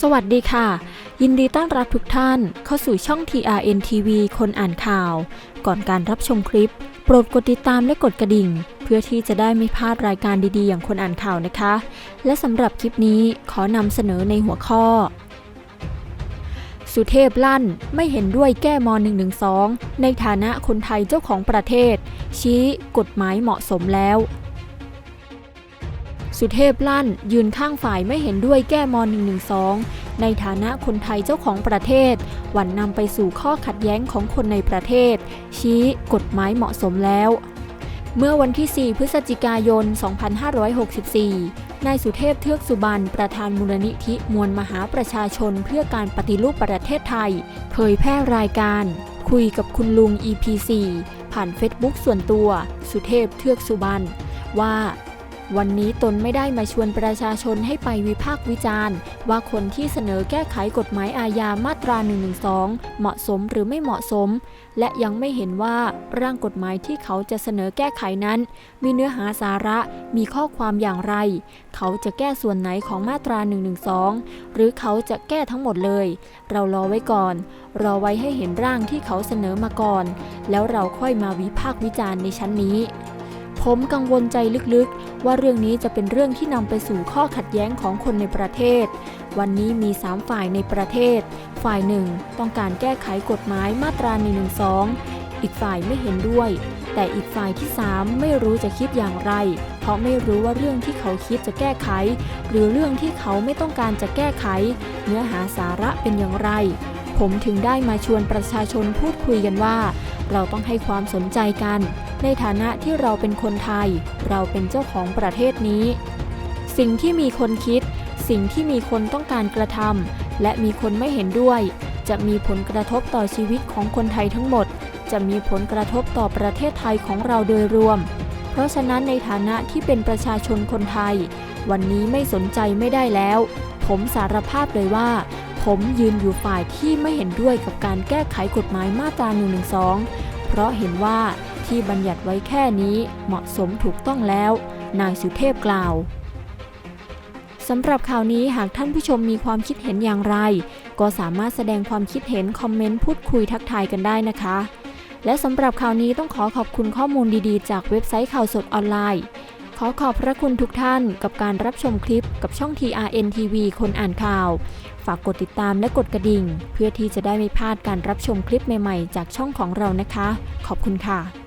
สวัสดีค่ะ ยินดีต้อนรับทุกท่านเข้าสู่ช่อง TRN TV คนอ่านข่าว ก่อนการรับชมคลิป โปรดกดติดตามและกดกระดิ่ง เพื่อที่จะได้ไม่พลาดรายการดีๆ อย่างคนอ่านข่าวนะคะ และสำหรับคลิปนี้ขอนำเสนอในหัวข้อ สุเทพลั่นไม่เห็นด้วยแก้ม .112 ในฐานะคนไทยเจ้าของประเทศ ชี้กฎหมายเหมาะสมแล้ว สุเทพลั่นยืนข้างฝ่ายไม่เห็นด้วยแก้ม .112 ในฐานะคนไทยเจ้าของประเทศ หวันนำไปสู่ข้อขัดแย้งของคนในประเทศ ชี้กฎหมายเหมาะสมแล้ว เมื่อวันที่ 4 พฤศจิกายน 2564 นายสุเทพเทือกสุบรรณประธานมูลนิธิมวลมหาประชาชนเพื่อการปฏิรูปประเทศไทย เผยแพร่รายการ คุยกับคุณลุง EP4 ผ่านเฟซบุ๊กส่วนตัว สุเทพเทือกสุบรรณว่า วันนี้ตนไม่ได้มาชวนประชาชนให้ไปวิพากษ์วิจารณ์ ว่าคนที่เสนอแก้ไขกฎหมายอาญามาตรา 112 เหมาะสมหรือไม่เหมาะสม และยังไม่เห็นว่าร่างกฎหมายที่เขาจะเสนอแก้ไขนั้น มีเนื้อหาสาระมีข้อความอย่างไร เขาจะแก้ส่วนไหนของมาตรา 112 หรือเขาจะแก้ทั้งหมดเลย เรารอไว้ก่อน รอไว้ให้เห็นร่างที่เขาเสนอมาก่อน แล้วเราค่อยมาวิพากษ์วิจารณ์ในชั้นนี้ ผมกังวลใจลึกๆ ว่าเรื่องนี้จะเป็นเรื่องที่นำไปสู่ข้อขัดแย้งของคนในประเทศ วันนี้มี 3 ฝ่ายในประเทศ ฝ่ายหนึ่งต้องการแก้ไขกฎหมายมาตรา 112 อีกฝ่ายไม่เห็นด้วย แต่อีกฝ่ายที่ 3 ไม่รู้จะคิดอย่างไร เพราะไม่รู้ว่าเรื่องที่เขาคิดจะแก้ไข หรือเรื่องที่เขาไม่ต้องการจะแก้ไข เนื้อหาสาระเป็นอย่างไร ผมถึงได้มาชวนประชาชนพูดคุยกันว่า เราต้องให้ความสนใจกัน ในฐานะที่เราเป็นคนไทย เราเป็นเจ้าของประเทศนี้ สิ่งที่มีคนคิด สิ่งที่มีคนต้องการกระทำและมีคนไม่เห็นด้วย จะมีผลกระทบต่อชีวิตของคนไทยทั้งหมด จะมีผลกระทบต่อประเทศไทยของเราโดยรวม เพราะฉะนั้นในฐานะที่เป็นประชาชนคนไทย วันนี้ไม่สนใจไม่ได้แล้ว ผมสารภาพเลยว่าผมยืนอยู่ฝ่ายที่ไม่เห็นด้วยกับการแก้ไขกฎหมายมาตรา112 เพราะเห็นว่า ที่บัญญัติไว้แค่นี้เหมาะสมถูกต้องแล้ว นายสุเทพกล่าวสำหรับข่าวนี้หากท่านผู้ชมมีความคิดเห็นอย่างไร ก็สามารถแสดงความคิดเห็นคอมเมนต์พูดคุยทักทายกันได้นะคะ และสำหรับข่าวนี้ต้องขอขอบคุณข้อมูลดีๆ จากเว็บไซต์ข่าวสดออนไลน์ ขอขอบพระคุณทุกท่านกับการรับชมคลิปกับช่อง TRN TV คนอ่านข่าว ฝากกดติดตามและกดกระดิ่ง เพื่อที่จะได้ไม่พลาดการรับชมคลิปใหม่ๆ จากช่องของเรานะคะ ขอบคุณค่ะ